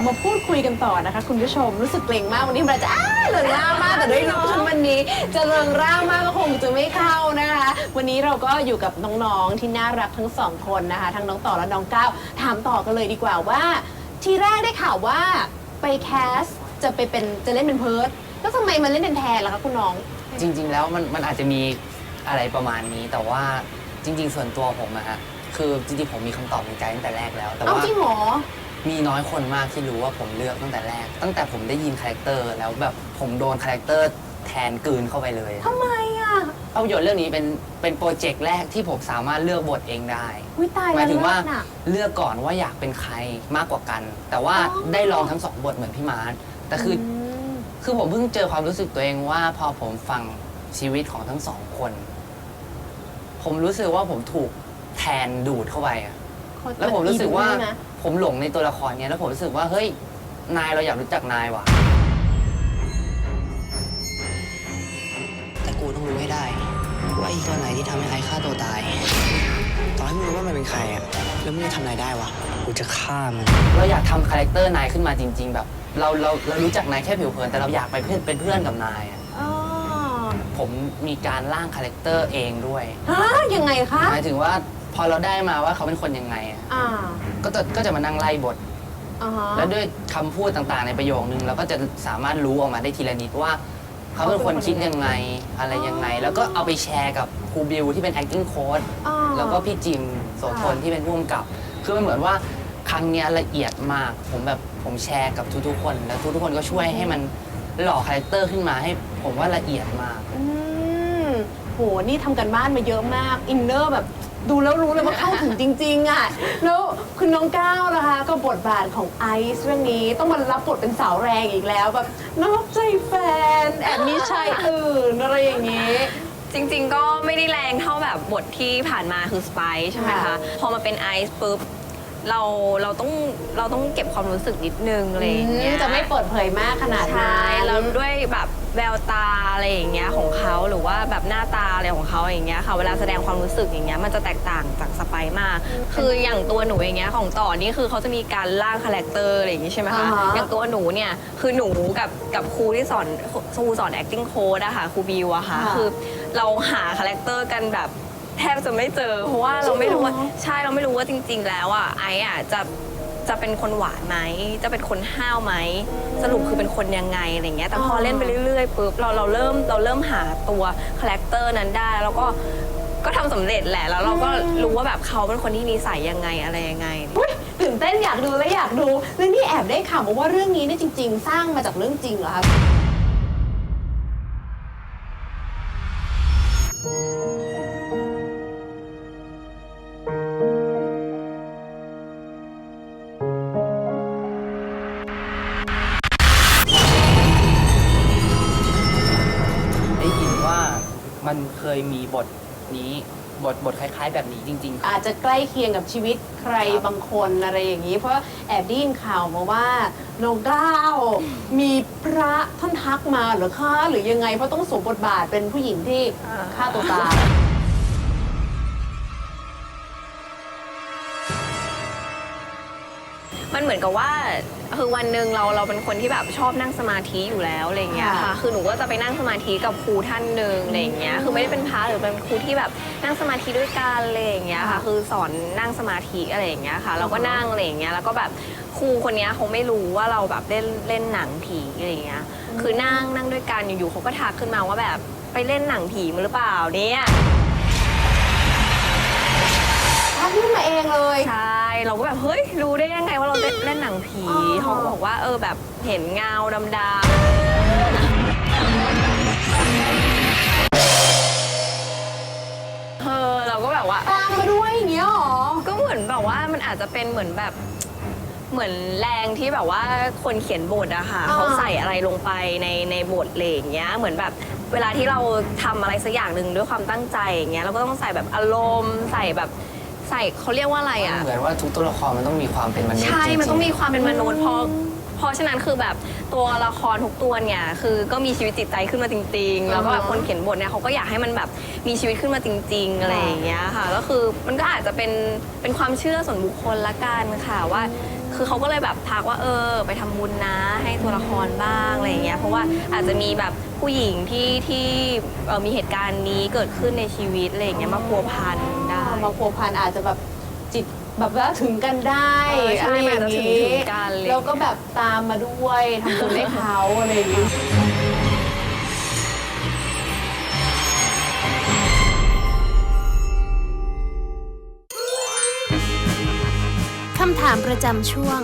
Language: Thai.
บมาพูดคุยกันต่อนะคะ คุณผู้ชมรู้สึกเกรงมากวันนี้มันจะอ้าเหลืองร่างมากแต่ด้วยลุคชุดวันนี้จะเริงร่างมากก็คงจะไม่เข้านะคะ วันนี้เราก็อยู่กับน้องๆที่น่ารักทั้งสองคนนะคะ ทั้งน้องต่อและน้องก้าวถามต่อกันเลยดีกว่าว่า ทีแรกได้ข่าวว่าไปแคสจะไปเป็นจะเล่นเป็นเพิร์ดแล้วทำไมมาเล่นเป็นแทนล่ะคะคุณน้อง จริง ๆ แล้วมันมันอาจจะมีอะไรประมาณนี้ แต่ว่าจริง ๆ ส่วนตัวผมอะฮะคือจริงๆผมมีคำตอบในใจตั้งแต่แรกแล้ว แต่เอาว่าจริงเหรอ มีน้อยคนมากที่รู้ว่าผมเลือกตั้งแต่แรก ตั้งแต่ผมได้ยินคาแรคเตอร์แล้วแบบผมโดนคาแรคเตอร์แทนกลืนเข้าไปเลยทำไมอะภาพยนตร์เรื่องนี้เป็นเป็นโปรเจกต์แรกที่ผมสามารถเลือกบทเองได้วิตายหแล้มายวถึงว่าเลิศน่ะเลือกก่อนว่าอยากเป็นใครมากกว่ากัน แต่ว่าอ๋อได้ลองทั้งสองบทเหมือนพี่มาร์ทแต่คืออมคือผมเพิ่งเจอความรู้สึกตัวเองว่าพอผมฟังชีวิตของทั้งสองคน ผมรู้สึกว่าผมถูกแทนดูดเข้าไปอะแล้วผมรู้สึกว่าใช่ไหม ผมหลงในตัวละครเนี้ยแล้วผมรู้สึกว่าเฮ้ยนายเราอยากรู้จักนายว่ะ แต่กูต้องรู้ให้ได้ ว่าอีกตัวไหนที่ทำให้ไอ้ฆ่าตัวตายต่อให้มึงรู้ว่ามันเป็นใครอะแล้วมึงจะทำอะไรได้วะกูจะฆ่ามันเราอยากทำคาแรคเตอร์นายขึ้นมาจริง ๆ แบบ เราเราเรารู้จักนายแค่ผิวเผินแต่เราอยากไปเพื่อนเป็นเพื่อนกับนายอะอ๋อผมมีการร่างคาแรคเตอร์เองด้วยฮะยังไงคะ หมายถึงว่า พอเราได้มาว่าเขาเป็นคนยังไงอะอ่าก็จะก็จะมานั่งไล่บท อ่าฮะ แล้วด้วยคำพูดต่างๆในประโยคนึงเราก็จะสามารถรู้ออกมาได้ทีละนิดว่า เขาเป็นคนคิดยังไงอะไรยังไง แล้วก็เอาไปแชร์กับครูบิวที่เป็น acting coach อ่า แล้วก็พี่จิมโสพลค่ะที่เป็นผู้กำกับ คือมันเหมือนว่าครั้งเนี้ยละเอียดมาก ผมแบบผมแชร์กับทุกๆคน แล้วทุกๆคนก็ช่วยให้มันหล่อคาแรคเตอร์ขึ้นมาให้ผมว่าละเอียดมาก อืมโห นี่ทำกันบ้านมาเยอะมาก อินเนอร์แบบ ดูแล้วรู้เลยว่าเข้าถึงจริงๆอะแล้วคุณน้องก้าวนะคะ ก็บทบาทของไอซ์เรื่องนี้ต้องมารับบทเป็นสาวแรงอีกแล้วแบบนอกใจแฟนแอบมีชายอื่นอะไรอย่างนี้ จริงๆ ก็ไม่ได้แรงเท่าแบบบทที่ผ่านมาคือสไปใช่ไหมค่ะคะพอมาเป็นไอซ์ปุ๊บ เราเราต้องเราต้องเก็บความรู้สึกนิดนึงอะไรอย่างเงี้ยจะไม่เปิดเผยมากขนาดใช่นั้นแล้วด้วยแบบแววตาอะไรอย่างเงี้ยของเขาหรือว่าแบบหน้าตาอะไรของเขาอย่างเงี้ยค่ะเวลาแสดงความรู้สึกอย่างเงี้ยมันจะแตกต่างจากสไปมาก คืออย่างตัวหนูอย่างเงี้ยของต่อนี่คือเขาจะมีการร่างคาแรคเตอร์อะไรอย่างงี้ใช่ไหมคะอ่าฮะอย่างตัวหนูเนี่ยคือหนูกับกับครูที่สอนครูสอน acting coach อะค่ะครูบิวอะค่ะค่ะคือเราหาคาแรคเตอร์กันแบบ แทบจะไม่เจอ เพราะว่าเราไม่รู้ว่าจริงเหรอใช่เราไม่รู้ว่าจริง ๆ แล้วอะไอ้อะจะจะเป็นคนหวานไหม จะเป็นคนห้าวไหม สรุปคือเป็นคนยังไงอะไรเงี้ย แต่พอเล่นไปเรื่อยๆปุ๊บเราเราเริ่มเราเริ่มหาตัวคาแรคเตอร์นั้นได้ แล้วก็ก็ทำสำเร็จแหละ แล้วเราก็รู้ว่าแบบเขาเป็นคนที่นิสัยยังไงอะไรยังไง อุ๊ยตื่นเต้นอยากดูและอยากดูแล้วนี่แอบได้ข่าวมาว่าเรื่องนี้เนี่ยจริง ๆ สร้างมาจากเรื่องจริงเหรอคะ มันเคยมีบทนี้บทบทคล้าย ๆ แบบนี้จริง ๆ อาจจะใกล้เคียงกับชีวิตใครครับบางคนอะไรอย่างนี้ เพราะแอบได้ยินข่าวมาว่าน้องก้าวมีพระท่านทักมาเหรือคะหรือยังไงเพราะต้องสวมบทบาทเป็นผู้หญิงที่อ่าฆ่าตัวตาย มันเหมือนกับว่าคือวันหนึ่งเราเราเป็นคนที่แบบชอบนั่งสมาธิอยู่แล้วอะไรอย่างเงี้ยค่ะค่ะ คือหนูก็จะไปนั่งสมาธิกับครูท่านหนึ่งอะไรอย่างเงี้ย คือไม่ได้เป็นพระหรือเป็นครูที่แบบนั่งสมาธิด้วยกันอะไรอย่างเงี้ยค่ะ คือสอนนั่งสมาธิอะไรอย่างเงี้ยค่ะ เราก็นั่งอะไรอย่างเงี้ย แล้วก็แบบครูคนเนี้ยเขาไม่รู้ว่าเราแบบเล่นเล่นหนังผีอะไรอย่างเงี้ย คือนั่งนั่งด้วยกันอยู่ๆเขาก็ทักขึ้นมาว่าแบบไปเล่นหนังผีมาหรือเปล่าเนี่ยทักขึ้นมาเองเลย ใช่ เราก็แบบเฮ้ยรู้ได้ยังไงว่าเราเล่นเล่นหนังผีอ๋อเขาก็บอกว่าเออแบบเห็นเงาดำๆ เออเราก็แบบว่า ตามมาด้วยอย่างเงี้ยหรอ ก็เหมือนแบบว่ามันอาจจะเป็นเหมือนแบบเหมือนแรงที่แบบว่าคนเขียนบทอะค่ะอ่า เขาใส่อะไรลงไปในในบทอะไรอย่างเงี้ยเหมือนแบบเวลาที่เราทำอะไรสักอย่างหนึ่งด้วยความตั้งใจอย่างเงี้ยเราก็ต้องใส่แบบอารมณ์ ใส่แบบ ใส่เขาเรียกว่าอะไรอะเหมือนว่าทุกตัวละครมันต้องมีความเป็นมนุษย์ใช่ จริงๆ มันต้องมีความเป็นมนุษย์พอพ เพราะฉะนั้นคือแบบตัวละครทุกตัวเนี่ยคือก็มีชีวิตจิตใจขึ้นมาจริง ๆ แล้วก็แบบคนเขียนบทเนี่ยเขาก็อยากให้มันแบบมีชีวิตขึ้นมาจริง ๆ อะไรอย่างเงี้ยค่ะ ก็คือมันก็อาจจะเป็นเป็นความเชื่อส่วนบุคคลละกันค่ะว่า คือเขาก็เลยแบบทักว่าเออ ไปทำบุญนะให้ตัวละครบ้างอะไรอย่างเงี้ยเพราะว่าอาจจะมีแบบผู้หญิงที่ที่เอ่อมีเหตุการณ์นี้เกิดขึ้นในชีวิตอะไรอย่างเงี้ยมาพัวพันได้ มาพัวพันอาจจะแบบ จิตแบบว่าถึงกันได้เออใช่อะไรอย่างมันอาจจะถึงนี้ถึงกันเลยแล้วก็แบบตามมาด้วยทำบุญให้เขาอะไรอย่างนี้ คำถามประจำช่วง